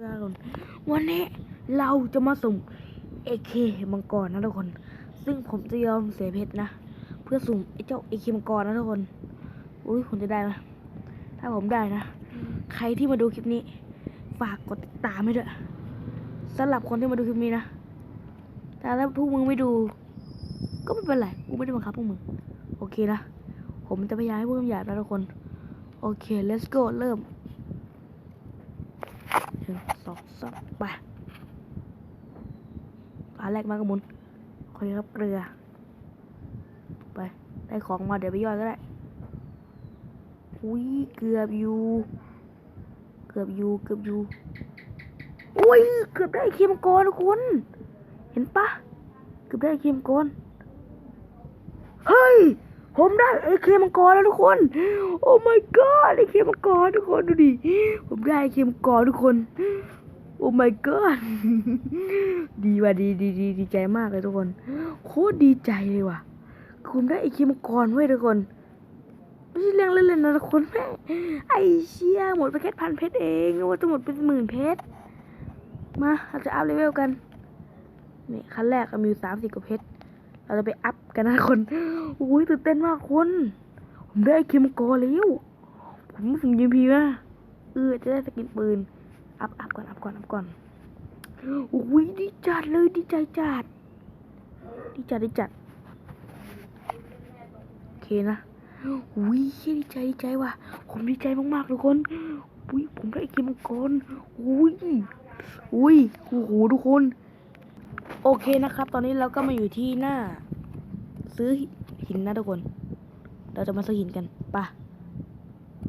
คนวันนี้เราจะมาสุ่มเอเคมังกรนะทุกคน ซึ่งผมจะยอมเสียเพชรนะ เพื่อสุ่มไอเจ้าเอเคมังกรนะทุกคน อุ้ยผมจะได้นะถ้าผมได้นะ ใครที่มาดูคลิปนี้ ฝากกดติดตามให้ด้วยสำหรับคนที่มาดูคลิปนี้นะ แต่ถ้าพวกมึงไม่ดู ก็ไม่เป็นไร กูไม่ได้บังคับพวกมึง โอเคนะ ผมจะพยายามให้พวกมึงอยากนะทุกคน โอเค let's go เริ่ม องสามไปอันแรกมากระมุนโอเคครับเกลือ ไป ได้ของมาเดี๋ยวไปย่อยก็ได้ อุ้ยเกือบอยู่เกือบอยู่เกือบอยู่อุ้ยเกือบได้เค็มกรทุกคนเห็นปะเกือบได้เค็มกรเฮ้ย ผมได้ไอ้เคมังกรแล้วทุกคน โอ้ my god ไอ้เคมังกรทุกคนดูดิ ผมได้ไอ้เคมังกรทุกคน โอ้ my god ดีว่ะดีดีดีดีใจมากเลยทุกคนโคตรดีใจเลยว่ะผมได้ไอ้เคมังกรเว้ทุกคนไม่ใช่เรื่องเล่นๆนะทุกคนแม่ไอเชี่ยหมดไปแค่พันเพชรเองว่าจะหมดเป็นหมื่นเพชรมาเราจะอัพเลเวลกันนี่ขั้นแรกมีอยู่สามสิบกว่าเพชรเราจะไปอัพกันนะคนโอ้ยตื่นเต้นมากคน ผมได้ไอ้เข็มกอแล้วผมถึงยิมพีนะเออจะได้สกินปืน อัพอัพก่อนอัพก่อนอัพก่อนโอ้ยดีจัดเลยดีใจจัดดีจัดดีจัดโอเคนะอุ้ยดีใจดีใจว่ะผมดีใจมากๆทุกคนอุ้ยผมได้ไอ้เข็มกรอุ้ยอุ้ยโอ้โหทุกคน โอเคนะครับ ตอนนี้เราก็มาอยู่ที่หน้า ซื้อหินนะทุกคน เราจะมาซื้อหินกันไปะ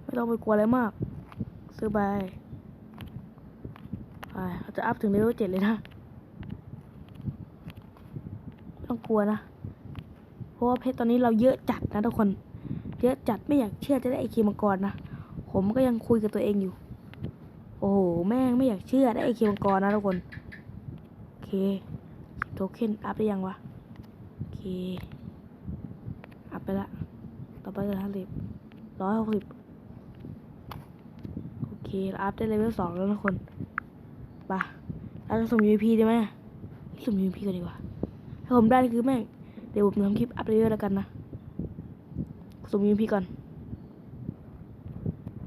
ไม่ต้องไปกลัวอะไรมาก ซื้อไป ไปเราจะอัพถึงเลเวลเจ็ดเลยนะ ไม่ต้องกลัวนะ เพราะว่าเพชรตอนนี้เราเยอะจัดนะทุกคน เยอะจัดไม่อยากเชื่อจะได้ไอเคมังกรนะ ผมก็ยังคุยกับตัวเองอยู่ โอ้โห แม่งไม่อยากเชื่อได้ไอเคมังกรนะทุกคน โอเคโทเค็นอัพได้ยังวะ โอเค อัพไปละ ต่อไปจะห้าสิบร้อยหกสิบโอเค อัพได้เลเวลสองแล้วนะคนไปะ เราจะสุ่ม UP ได้ไหมสุ่ม UP กันดีกว่า ถ้าผมได้คือแม่ง เดี๋ยวผมทำคลิปอัพเลเวลแล้วกันนะ สุ่ม UP ก่อน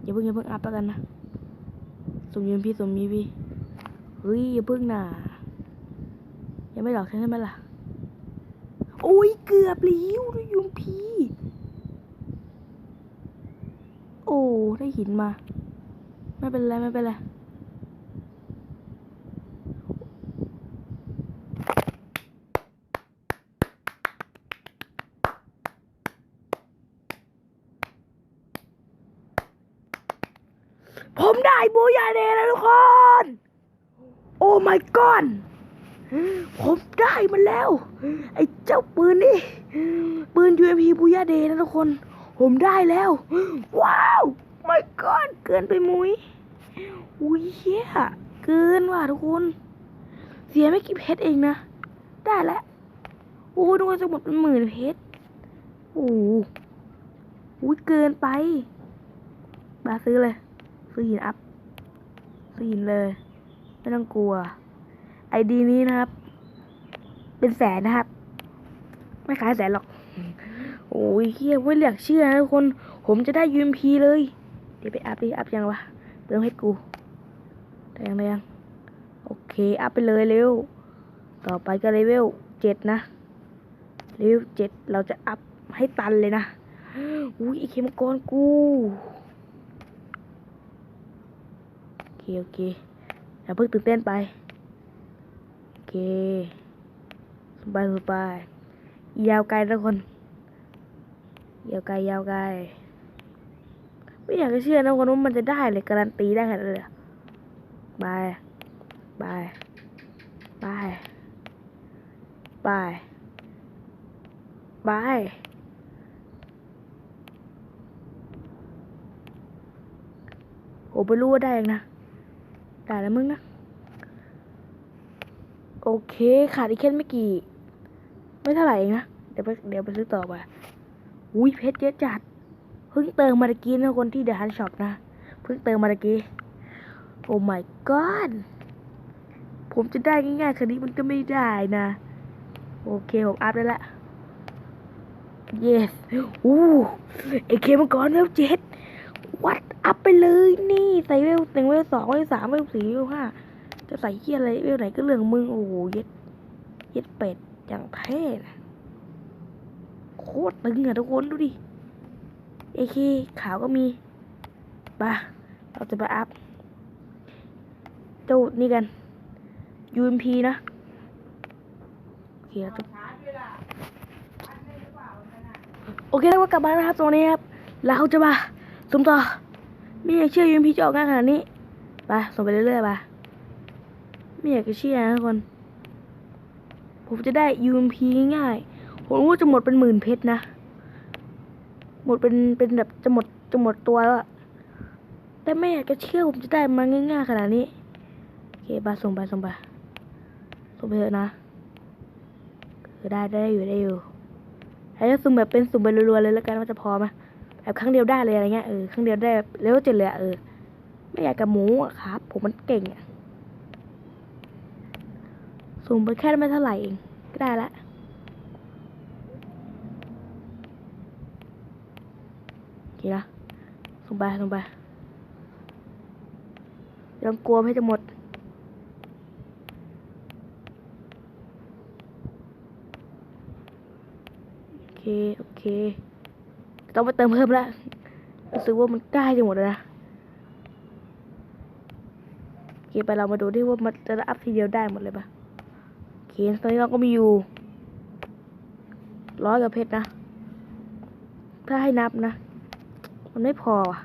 อย่าเพิ่งอย่าเพิ่งอัพแล้วกันนะ สุ่ม UP สุ่ม UP เฮ้ยอย่าเพิ่งนะยังไม่หลอกฉันใช่ไหมล่ะ โอ้ยเกือบแล้วดูยุงพีโอ้ได้หินมา ไม่เป็นไรไม่เป็นไร ผมได้บูยาเดแล้วทุกคน โอ้ my god ผมได้มันแล้ว ไอ้เจ้าปืนนี่ ปืน UMP บูยาเดนะทุกคน ผมได้แล้ว ว้าว my god เกินไปมุ้ยอุ้ยเฮียเกินว่ะทุกคน เสียไม่กี่เพชรเองนะ ได้แล้วโอ้ยนึกว่าจะหมดเป็นหมื่นเพชรโอ้โหอุ้ยเกินไป มาซื้อเลย ซื้อหินอัพซื้อหินเลย ไม่ต้องกลัว ไอดีนี้นะครับ เป็นแสนนะครับ ไม่ขายแสนหรอก โอ้ยเฮียไม่เหลือกเชื่อนะทุกคน ผมจะได้ยูมพีเลย เดี๋ยวไปอัพดิอัพยังวะเติมให้กูได้ยังได้ยัง โอเค อัพไปเลยเร็ว ต่อไปก็เลเวลเจ็ดนะ เลเวลเจ็ดเราจะอัพให้ตันเลยนะ อุ้ยไอเคมกรกู โอ เคโอเคอย่าเพิ่งตื่นเต้นไป โอเคสบายสบายยาวไกลทุกคน ยาวไกลยาวไกล ไม่อยากจะเชื่อนะคนว่ามันจะได้เลยการันตีได้ขนาดนั้เลยบายบายบายบายบายโอ้ไม่รู้ว่าได้ยังนะ ได้แล้วมึงนะ โอเคขาดอีกแค่ไม่กี่ ไม่เท่าไหร่เองนะ เดี๋ยวไปเดี๋ยวไปซื้อต่อไปอุ้ยเพชรเยอะจัด เพิ่งเติมมาตะกี้นะคนที่เดอะฮันช็อปนะ เพิ่งเติมมาตะกี้ โอ้ my god ผมจะได้ง่ายๆคันนี้มันก็ไม่ได้นะ โอเค ผมอัพได้ละ yes อู้เอเคมังกรเวลเจ็ดวัดอัพ ไปเลยนี่ใส่เวลหนึ่งเวลสองเวลสามเวลสี่เวลห้าจะใส่เฮียอะไรเวลไหนก็เรื่องมึงโอ้โหเย็ดเย็ดเป็ดอย่างเท่นะโคตรตึงอะทุกคนดูดิเอเคขาวก็มีปะเราจะไปอัพเจ้านี่กัน UMP นะโอเคเราจะโอเคแล้วก็กลับมานะครับตรงนี้ครับแล้วเขาจะมาสุ่มต่อ ไม่อยากเชื่อ UMP จะออกง่ายขนาดนี้ ไป ส่งไปเรื่อยๆไป ไม่อยากจะเชื่อนะทุกคน ผมจะได้ UMP ง่ายๆผมว่าจะหมดเป็นหมื่นเพชรนะ หมดเป็นเป็นแบบจะหมดจะหมดตัวแล้วแต่ไม่อยากจะเชื่อผมจะได้มาง่ายๆขนาดนี้ โอเคบาส่งไปส่งไปส่งไปเถอะนะเออได้ได้อยู่ได้อยู่แล้สุ่มแบบเป็นสุ่มไปรัวๆเลยแล้วกันว่าจะพอไหม แบบครั้งเดียวได้เลยอะไรเงี้ยเออครั้งเดียวได้แบบเลเวลเจ็ดเลยอะเออไม่อยากกับหมูอะครับ ผมมันเก่งอะสุ่มไปแค่ไม่เท่าไหร่เองก็ได้ละโอเคนะส่งไปส่งไปไม่ต้องกลัวให้จะหมดโอเค โอเค ต้องไปเติมเพิ่มแล้วรู้สึกว่ามันใกล้จะหมดแล้วนะโอเคไปเรามาดูดิว่ามันจะอัพทีเดียวได้หมดเลยปะโอเคตอนนี้เราก็มีอยู่ร้อยกับเพชรนะ ถ้าให้นับนะ มันไม่พอว่ะ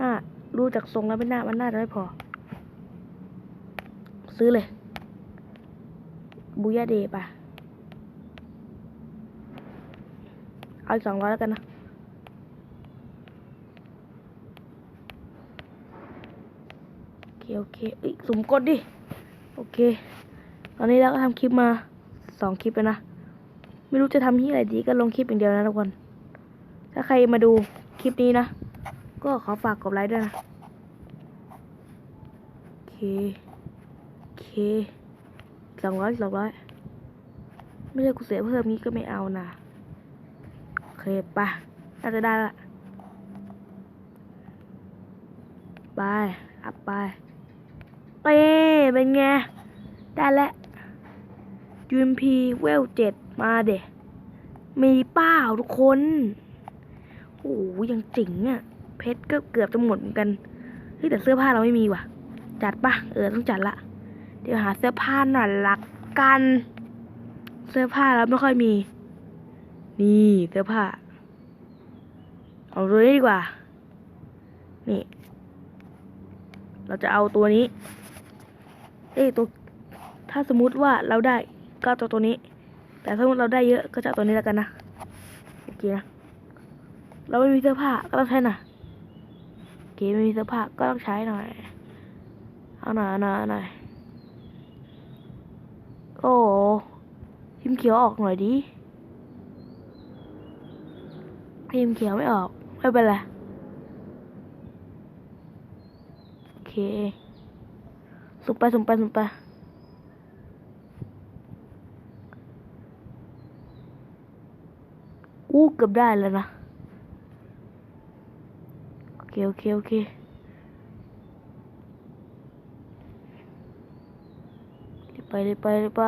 น่าดูจากทรงแล้วไม่น่ามันน่าจะไม่พอ ซื้อเลย บูยาเดย์ปะเอาอีกสองร้อยแล้วกันนะ โอเคโอเคอ้ยสุ่มกดดิ โอเค ตอนนี้เราก็ทำคลิปมาสองคลิปแล้วนะ ไม่รู้จะทำที่อะไรดีก็ลงคลิปอย่างเดียวนะทุกคน ถ้าใครมาดูคลิปนี้นะ ก็ขอฝากกดไลค์ด้วยนะ โอเค โอเคสองร้อยสองร้อยไม่ใช่กูเสียเพิ่มนี้ก็ไม่เอานะ โอเคไปะน่าจะได้ละ ไป อัพไป เป็นไง ได้แล้ว UMP เวลเจ็ดมาเดะมีเป้าทุกคนโอ้โหยังจริงอะ่ะ เพชรก็เกือบจะหมดเหมือนกัน เฮ้ยแต่เสื้อผ้าเราไม่มีว่ะ จัดปะเออต้องจัดละ เดี๋ยวหาเสื้อผ้าหน่อยละกัน เสื้อผ้าเราไม่ค่อยมี นี่เสื้อผ้า เอาตัวนี้ดีกว่า นี่ เราจะเอาตัวนี้ เอ้ตัวถ้าสมมุติว่าเราได้ก็ตัวตัวนี้ แต่ถ้าสมมติเราได้เยอะก็จะตัวนี้แล้วกันนะโอเคนะเราไม่มีเสื้อผ้าก็ต้องใช้น่อยโอเคไม่มีเสื้อผ้าก็ต้องใช้หน่อยเอาหน่อยเอาหน่อยเอาหน่อยโอ้พิมเขียวออกหน่อยดิพิมเขียวไม่ออกไม่เป็นไรโอเค สุ่มไปสุ่มไปสุ่มไปอู้เกือบได้แล้วนะ โอเค โอเค โอเค ไปไปไป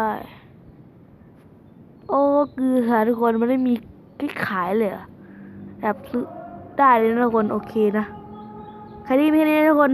โอ้ คือค่ะทุกคน มันไม่มีที่ขายเลยเหรอแบบซื้อได้เลยนะทุกคน โอเคนะ ใครที่ไม่ได้นะทุกคน